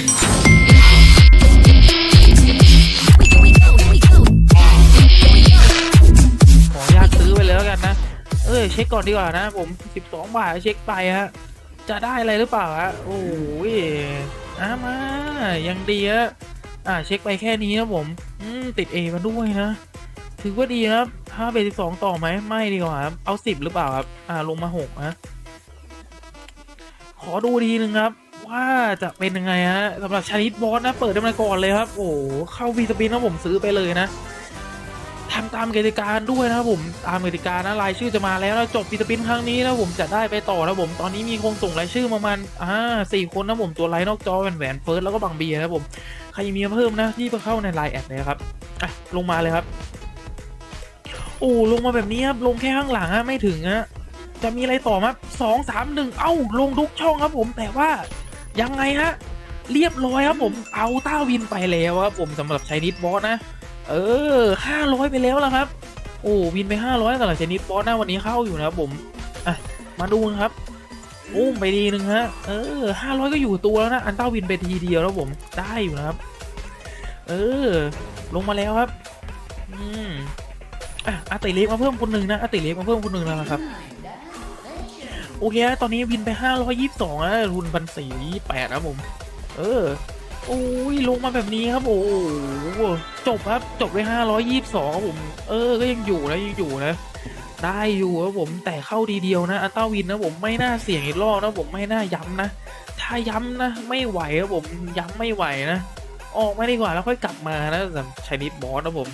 ขออนุญาตซื้อไปเลยแล้วกันนะ เอ้ยเช็คก่อนดีกว่านะผม 12 บาทเช็คไปฮะ จะได้อะไรหรือเปล่าฮะ โอ้ยอะมายังดีฮะ อ่าเช็คไปแค่นี้นะผม อืมติด A มาด้วยนะ ถือว่าดีครับ ถ้าเบสิกสองต่อไหม ไม่ดีกว่าครับ เอาสิบหรือเปล่าครับ อ่าลงมาหกนะขอดูทีนึงครับ ว่าจะเป็นยังไงฮะสำหรับชานิดบอสนะ เปิดได้มาก่อนเลยครับ โอ้เข้าวีสปินนะผมซื้อไปเลยนะทำตามกติกาด้วยนะครับผมตามกติกานะรายชื่อจะมาแล้วจบวีสปินครั้งนี้นะผมจะได้ไปต่อนะผมตอนนี้มีคงส่งรายชื่อประมาณอ่าสี่คนนะผมตัวไลน์นอกจอแหวนแหวนเฟิร์สแล้วก็บังเบียนะผมใครมีเพิ่มนะที่เข้าในไลน์แอดเลยครับอะลงมาเลยครับ โอ้ลงมาแบบนี้ครับลงแค่ข้างหลังฮะไม่ถึงฮะจะมีอะไรต่อมั้ยสองสามหนึ่งเอ้าลงทุกช่องครับผมแต่ว่า ยังไงฮะ เรียบร้อยครับผมเอาต้าวินไปแล้วครับผมสำหรับชายนิดบอสนะ เออห้าร้อยไปแล้วละครับ โอ้วินไปห้าร้อยสำหรับชายนิดบอสนะวันนี้เข้าอยู่นะครับผมอะมาดูนะครับอุ้มไปดีหนึ่งฮะ เออห้าร้อยก็อยู่ตัวแล้วนะ อันต้าวินไปทีเดียวแล้วผม ได้อยู่นะครับ เออ ลงมาแล้วครับ อืมอะอาติเล็กมาเพิ่มคนหนึ่งนะอาติเล็กมาเพิ่มคนหนึ่งแล้วนะครับ โอเคตอนนี้วินไปห้าร้อยยี่สิบสองนะทุนพันสี่แปดนะผม เออ โอ้ย ลงมาแบบนี้ครับ โอ้โหจบครับ จบไปห้าร้อยยี่สิบสองครับผม เออ ก็ยังอยู่นะ ยังอยู่นะ ได้อยู่ครับผม แต่เข้าดีเดียวนะอัลต้าวินนะผม ไม่น่าเสี่ยงอีกรอบนะผม ไม่น่าย้ำนะ ถ้าย้ำนะ ไม่ไหวครับผม ย้ำไม่ไหวนะ ออกไมาดีกว่าแล้วค่อยกลับมานะสำหรับชนิดบอสนะผม